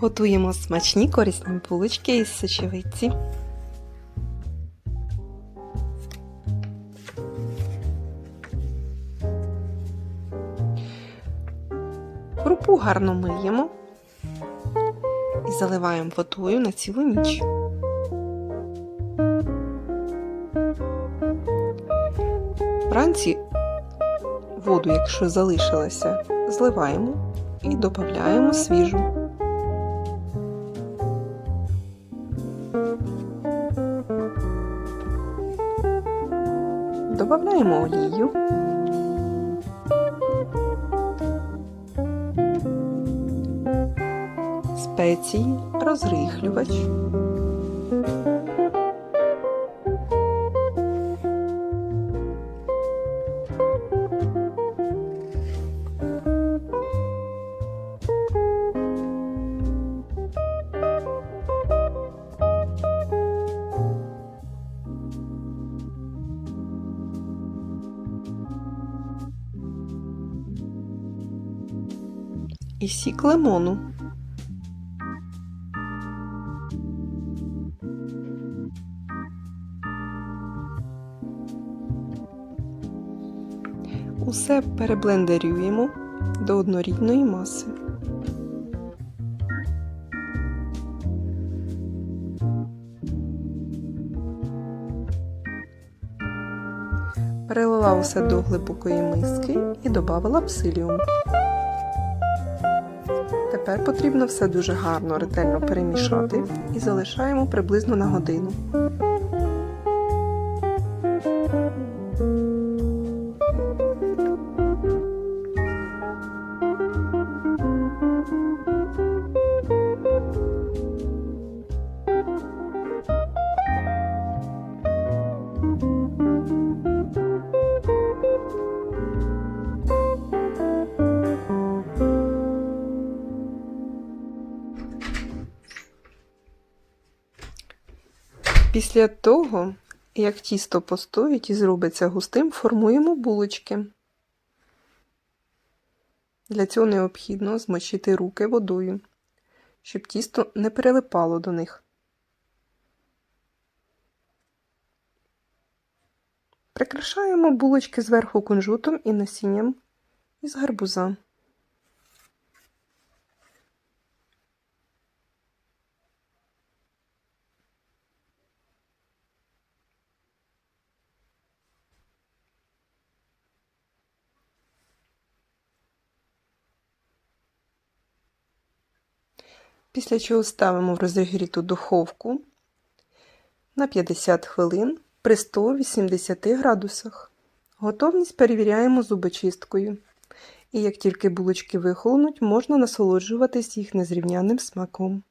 Готуємо смачні корисні булочки із сочевиці. Крупу гарно миємо і заливаємо водою на цілу ніч. Вранці воду, якщо залишилася, зливаємо і додаємо свіжу. Добавляємо олію. Спеції, розрихлювач. І сік лимону. Усе переблендерюємо до однорідної маси. Перелила усе до глибокої миски і додала псиліум. Тепер потрібно все дуже гарно, ретельно перемішати і залишаємо приблизно на годину. Після того, як тісто постоїть і зробиться густим, формуємо булочки. Для цього необхідно змочити руки водою, щоб тісто не перелипало до них. Прикрашаємо булочки зверху кунжутом і насінням із гарбуза. Після чого ставимо в розігріту духовку на 50 хвилин при 180 градусах. Готовність перевіряємо зубочисткою. І як тільки булочки вихолонуть, можна насолоджуватись їх незрівняним смаком.